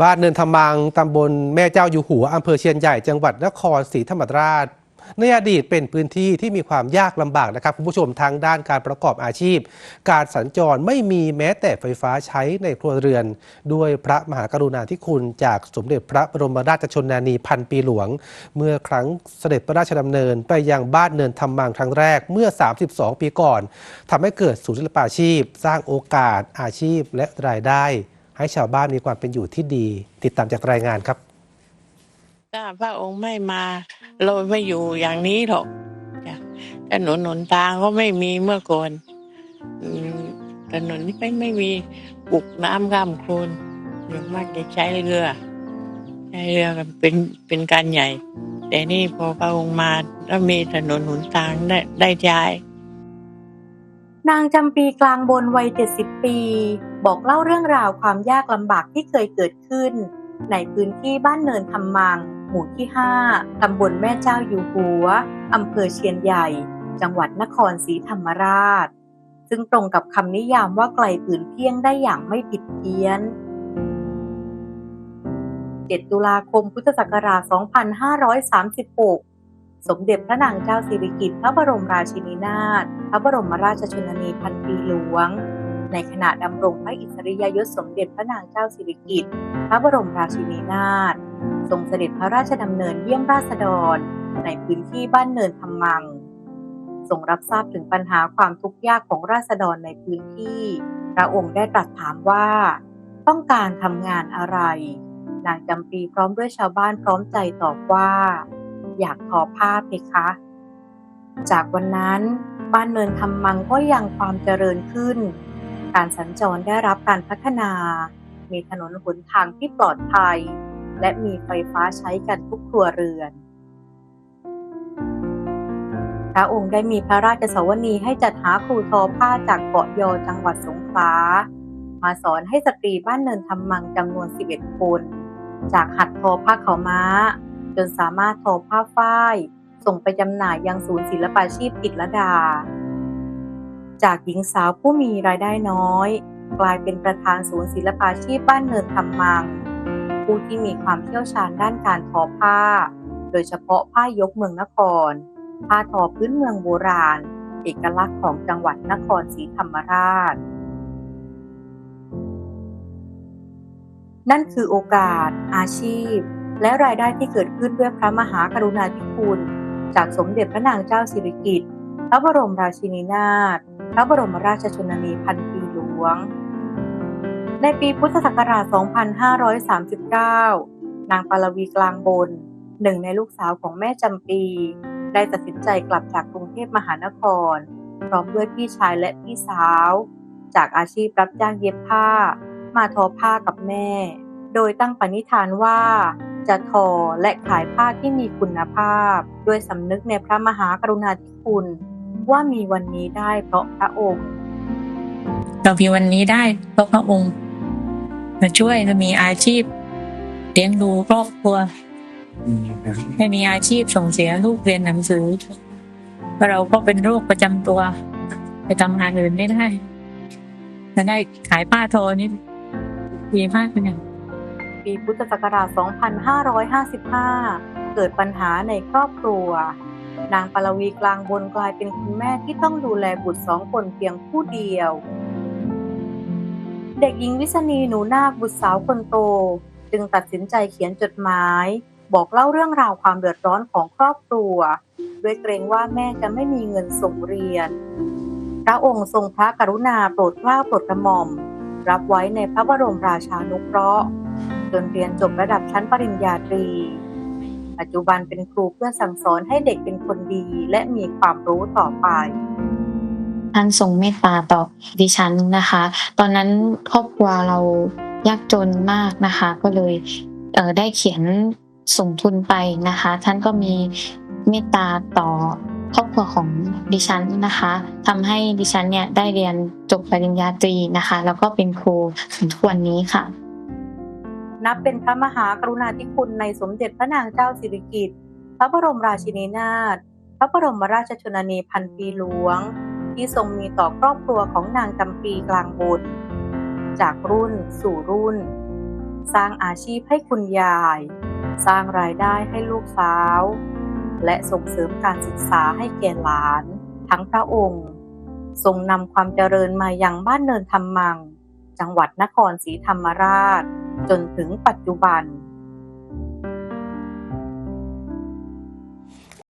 บ้านเนินธรรมังตำบลแม่เจ้าอยู่หัวอำเภอเชียนใหญ่จังหวัดนครศรีธรรมราชในอดีตเป็นพื้นที่ที่มีความยากลำบากนะครับคุณผู้ชมทางด้านการประกอบอาชีพ การสัญจรไม่มีแม้แต่ไฟฟ้าใช้ในครัวเรือน ด้วยพระมหากรุณาธิคุณจากสมเด็จพระบรมราชชนนีพันปีหลวง เมื่อครั้งเสด็จพระราชดำเนินไปยังบ้านเนินธรรมังครั้งแรกเมื่อ 32 ปีก่อนทำให้เกิดศูนย์ศิลปาชีพ สร้างโอกาสอาชีพและรายได้ ให้ชาวบ้านมีความเป็นอยู่ที่ดี ติดตามจากรายงานครับถ้าพระองค์ไม่มา เราไม่อยู่อย่างนี้หรอกถนนหนทางก็ไม่มีเมื่อก่อนถนนนี่ไม่ไม่มีปุกน้ำข้ามโคลนอย่างมากจะใช้เรือใช้เรือกันเป็นเป็นการใหญ่ แต่นี่พอพระองค์มาแล้วมีถนนหนทางได้ได้ใช้ นางจำปีกลางบนวัย 70 ปี บอกเล่าเรื่องราวความยากลำบากที่เคยเกิดขึ้น ในพื้นที่บ้านเนินทำมัง หมู่ที่ 5 ตำบลแม่เจ้าอยู่หัว อำเภอเชียนใหญ่ จังหวัดนครศรีธรรมราช ซึ่งตรงกับคำนิยามว่าไกลปืนเพียงได้อย่างไม่ผิดเพี้ยน 7 ตุลาคมพุทธศักราช 2536 สมเด็จพระนางเจ้าสิริกิติ์พระบรมราชินีนาถพระบรมราชชนนีพันปีหลวง ในขณะดำรงพระอิสริยยศสมเด็จพระนางเจ้าสิริกิติ์พระบรมราชินีนาถทรงเสด็จพระราชดำเนินเยี่ยมราษฎร ในพื้นที่บ้านเนินธรรมังทรงรับทราบถึงปัญหาความทุกข์ยากของราษฎรในพื้นที่ พระองค์ได้ตรัสถามว่า ต้องการทำงานอะไร นางจำปีพร้อมด้วยชาวบ้านพร้อมใจตอบว่า อยากทอผ้าเพคะ จากวันนั้นบ้านเนินทำมังก็ยังความเจริญขึ้น การสัญจรได้รับการพัฒนา มีถนนหนทางที่ปลอดภัย และมีไฟฟ้าใช้กันทุกครัวเรือน พระองค์ได้มีพระราชสวนีให้จัดหาครูทอผ้าจากเกาะยอจังหวัดสงขลา มาสอนให้สตรีบ้านเนินทำมังจำนวน 11 คน จากหัดทอผ้าขาวม้า จนสามารถทอผ้าฝ้าย ส่งไปจำหน่ายยังศูนย์ศิลปาชีพกิจลดา จากหญิงสาวผู้มีรายได้น้อย กลายเป็นประธานศูนย์ศิลปาชีพบ้านเนินทำมัง ผู้ที่มีความเชี่ยวชาญด้านการทอผ้า โดยเฉพาะผ้ายกเมืองนคร ผ้าทอพื้นเมืองโบราณ เอกลักษณ์ของจังหวัดนครศรีธรรมราชนั่นคือโอกาส อาชีพ และรายได้ที่เกิดขึ้นด้วยพระมหากรุณาธิคุณ จากสมเด็จพระนางเจ้าสิริกิติ์พระบรมราชินีนาถพระบรมราชชนนีพันปีหลวง ในปีพุทธศักราช 2539 นางปารวีกลางบน หนึ่งในลูกสาวของแม่จำปี ได้ตัดสินใจกลับจากกรุงเทพมหานคร พร้อมด้วยพี่ชายและพี่สาว จากอาชีพรับจ้างเย็บผ้า มาทอผ้ากับแม่ โดยตั้งปณิธานว่าจะทอและขายผ้าที่มีคุณภาพ ด้วยสำนึกในพระมหากรุณาธิคุณ ว่ามีวันนี้ได้เพราะพระองค์ เรามีวันนี้ได้เพราะพระองค์มาช่วยเรามีอาชีพเลี้ยงดูครอบครัวให้มีอาชีพส่งเสียลูกเรียนหนังสือเพราะเราก็เป็นโรคประจำตัว ไปทำงานอื่นไม่ได้จะได้ขายผ้าโทอนี่ดีมากเลย ปีพุทธศักราช 2555 เกิดปัญหาในครอบครัว นางปารวีกลางบนกลายเป็นคุณแม่ที่ต้องดูแลบุตรสองคนเพียงผู้เดียว เด็กหญิงวิษณีหนูนาคบุตรสาวคนโต จึงตัดสินใจเขียนจดหมาย บอกเล่าเรื่องราวความเดือดร้อนของครอบครัว ด้วยเกรงว่าแม่จะไม่มีเงินส่งเรียน พระองค์ทรงพระกรุณาโปรดเกล้าโปรดกระหม่อมรับไว้ในพระบรมราชานุเคราะห์ จนเรียนจบระดับชั้นปริญญาตรี ปัจจุบันเป็นครูเพื่อสั่งสอนให้เด็กเป็นคนดีและมีความรู้ต่อไปท่านทรงเมตตาต่อดิฉันนะคะ ตอนนั้นครอบครัวเรายากจนมากนะคะ ก็เลยเออได้เขียนส่งทุนไปนะคะ ท่านก็มีเมตตาต่อครอบครัวของดิฉันนะคะทำให้ดิฉันเนี่ยได้เรียนจบปริญญาตรีนะคะ แล้วก็เป็นครูถึงทุกวันนี้ค่ะ นับเป็นพระมหากรุณาธิคุณในสมเด็จพระนางเจ้าสิริกิติ์พระบรมราชินีนาถพระบรมราชชนนีพันปีหลวง ที่ทรงมีต่อครอบครัวของนางจำปีกลางบุตร จากรุ่นสู่รุ่น สร้างอาชีพให้คุณยาย สร้างรายได้ให้ลูกสาว และส่งเสริมการศึกษาให้แก่หลาน ทั้งพระองค์ ทรงนำความเจริญมายังบ้านเนินธรรมัง จังหวัดนครศรีธรรมราช จนถึงปัจจุบัน